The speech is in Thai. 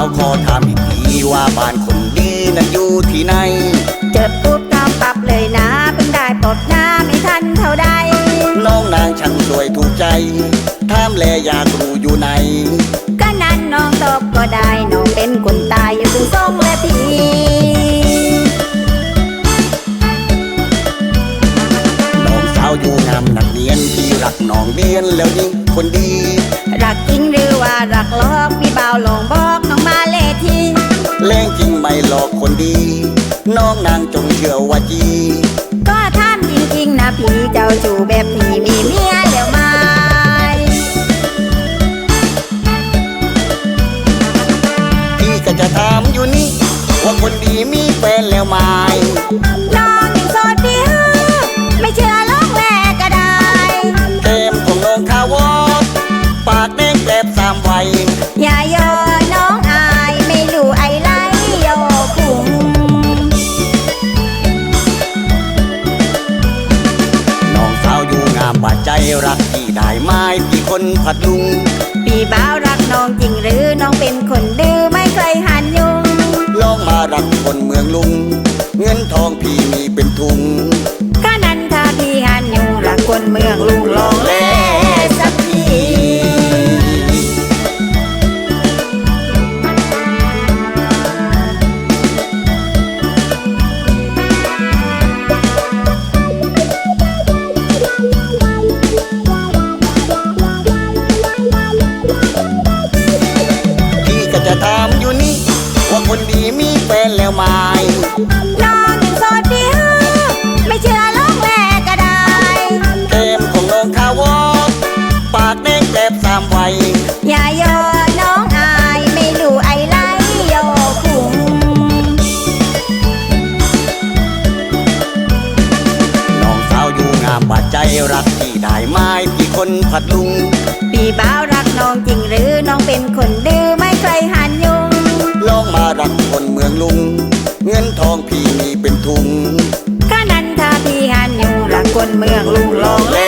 าวขอถามอีกทีว่าบ้านคนดีนั้นอยู่ที่ไหน เจอปุ๊บน้องปับเลยนะเพิ่งได้ปลดหน้าไม่ทันเท่าใด น้องนางช่างสวยถูกใจ ถามแลอยากรู้อยู่ไหน ก็นั้นน้องตอบก็ได้ น้องเป็นคนตายอยู่กรงทรงและพีน้องสาวอยู่งามนักเรียนพี่รักน้องเรียนแล้วนี่คนดี รักจริงหรือว่ารักลอกมีเบาวลงบอกน้อง มาเลทีแรงจริงไม่หลอกคนดี น้องนางจงเชื่อว่าจี ก็ถามจริงๆนะพี่เจ้าจูแบบนี้มีเมียแล้วไหมพี่ก็จะถามอยู่นี่ ว่าคนดีมีแฟนแล้วไหมน้องยังโสดดีฮะไม่เชื่อลองแลก็ได้แก้มของน้องขาวอดปากแดงแกลบสามวัยอย่า รักพี่ได้ไหมพี่คนพัดลุง พี่บ่าวรักน้องจริงหรือน้องเป็นคนดื้อไม่เคยหันยุงลองมารักคนเมืองลุง เงินทองพี่มีเป็นทุง แฟนแล้วไหมน้องยังโสดดีฮะไม่เชื่อลองแลก็ได้แก้มของน้องขาวอดปากแดงแกลบสามวัยอย่ายอน้องอายไม่รู้ไอไรโยคุงน้องสาวอยู่งามบาดใจรักพี่ได้ไหมพี่คนพัดลุง พี่บ่าวรักน้องจริงหรือน้องเป็น เป็นทุงก็นั้นถ้าพี่หันอยู่หลักคนเมืองลุงลองแล